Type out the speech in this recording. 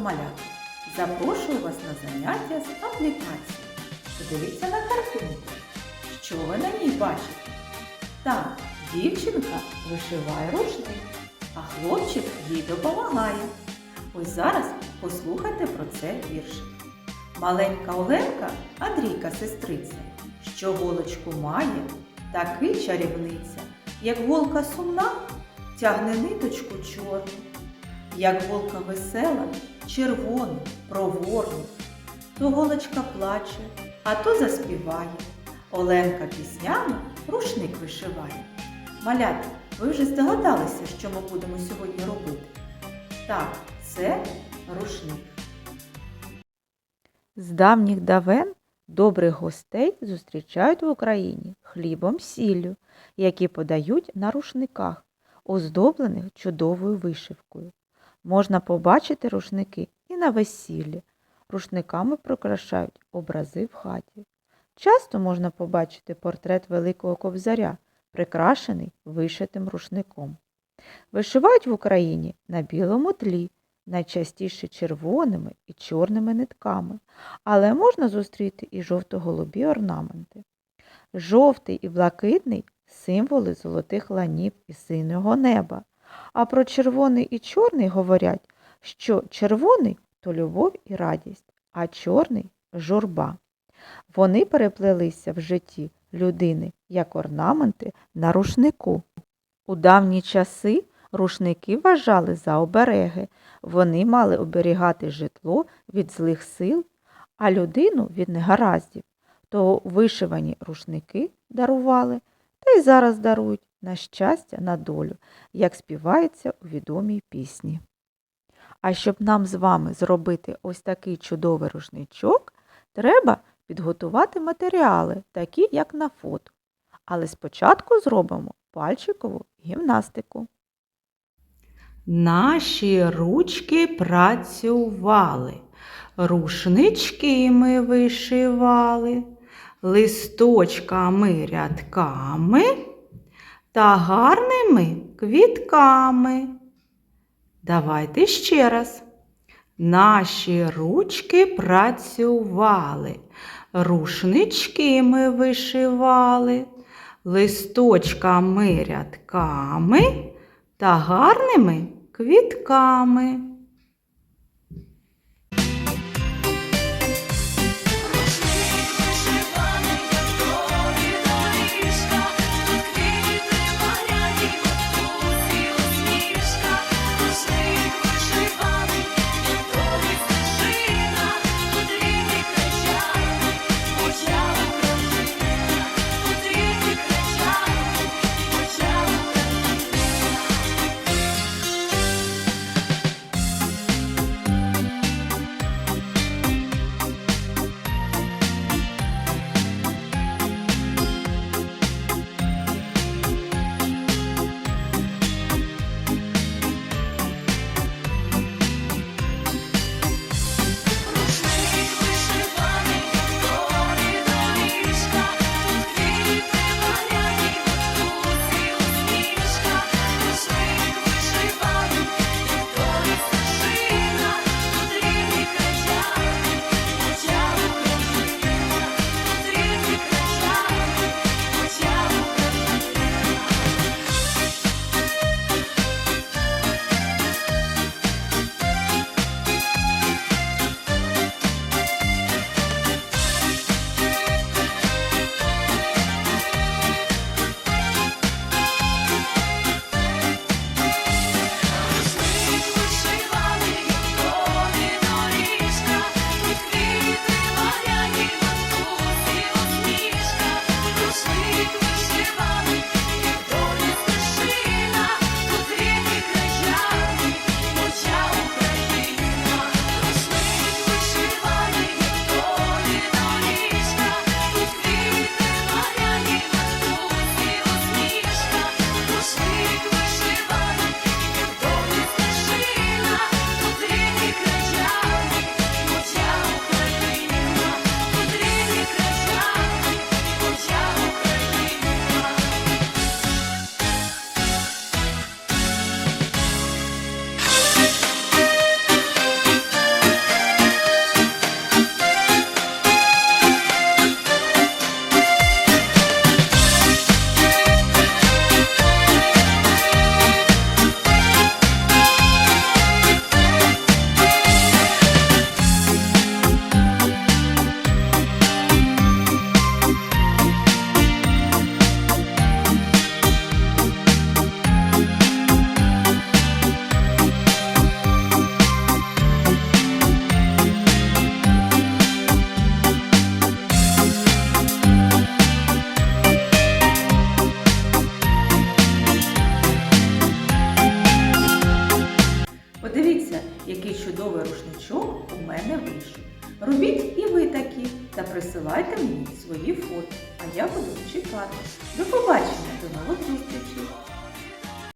малята! Запрошую вас на заняття з аплікації. Подивіться на картинку. Що ви на ній бачите? Так, дівчинка вишиває рушник, а хлопчик їй допомагає. Ось зараз послухайте про це віршик. Маленька Оленка, Андрійка сестриця, що голочку має, таки чарівниця, як голка сумна, тягне ниточку чорну, як голка весела, червону, проворну, то голочка плаче, а то заспіває. Оленка піснями рушник вишиває. Малята, ви вже здогадалися, що ми будемо сьогодні робити? Так, це рушник. З давніх давен добрих гостей зустрічають в Україні хлібом сіллю, які подають на рушниках, оздоблених чудовою вишивкою. Можна побачити рушники і на весіллі. Рушниками прикрашають образи в хаті. Часто можна побачити портрет Великого Кобзаря, прикрашений вишитим рушником. Вишивають в Україні на білому тлі, найчастіше червоними і чорними нитками, але можна зустріти і жовто-голубі орнаменти. Жовтий і блакитний символи золотих ланів і синього неба. А про червоний і чорний говорять, що червоний то любов і радість, а чорний журба. Вони переплелися в житті людини як орнаменти на рушнику. У давні часи рушники вважали за обереги. Вони мали оберігати житло від злих сил, а людину від негараздів. То вишивані рушники дарували та й зараз дарують на щастя, на долю, як співається у відомій пісні. А щоб нам з вами зробити ось такий чудовий рушничок, треба підготувати матеріали, такі як на фото. Але спочатку зробимо пальчикову гімнастику. Наші ручки працювали, рушнички ми вишивали, листочками рядками та гарними квітками. Давайте ще раз. Наші ручки працювали, рушнички ми вишивали, листочками рядками та гарними квітками. чудовий рушничок у мене вийшов. Робіть і ви такі та присилайте мені свої фото, а я буду чекати. До побачення, до нових зустрічей!